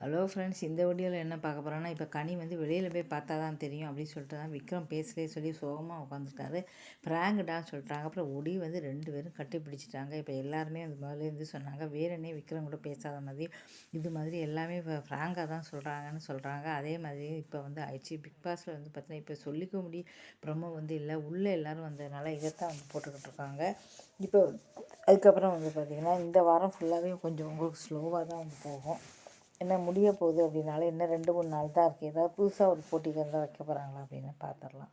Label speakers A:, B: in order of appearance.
A: Hello friends இந்த வீடியோவில் என்ன பார்க்க போகிறோன்னா இப்போ கனி வந்து வெளியில் போய் பார்த்தா தான் தெரியும் அப்படின்னு சொல்லிட்டு தான் விக்ரம் பேசலே சொல்லி சோகமாக உட்காந்துருக்காரு ப்ராங்குடான்னு சொல்கிறாங்க அப்புறம் ஒடி வந்து ரெண்டு பேரும் கட்டி பிடிச்சிட்டாங்க. இப்போ எல்லாருமே அந்த இருந்து சொன்னாங்க வேறனே விக்ரம் கூட பேசாத மாதிரி இது மாதிரி எல்லாமே இப்போ ஃப்ராங்காக தான் சொல்கிறாங்கன்னு சொல்கிறாங்க அதே மாதிரி இப்போ வந்து ஆயிடுச்சு பிக் பாஸில் வந்து பார்த்தீங்கன்னா இப்போ சொல்லிக்க முடியும் ப்ரமோ வந்து இல்லை உள்ளே எல்லோரும் வந்ததுனால இதைத்தான் வந்து போட்டுக்கிட்டு இருக்காங்க. இப்போ அதுக்கப்புறம் வந்து பார்த்திங்கன்னா இந்த வாரம் ஃபுல்லாகவே கொஞ்சம் உங்களுக்கு ஸ்லோவாக தான் வந்து போகும். என்ன முடிய போகுது அப்படின்னாலும் இன்னும் ரெண்டு மூணு நாள் தான் இருக்குது ஏதாவது புதுசாக ஒரு போட்டிகள் தான் வைக்க போகிறாங்களா அப்படின்னு பார்த்துடலாம்.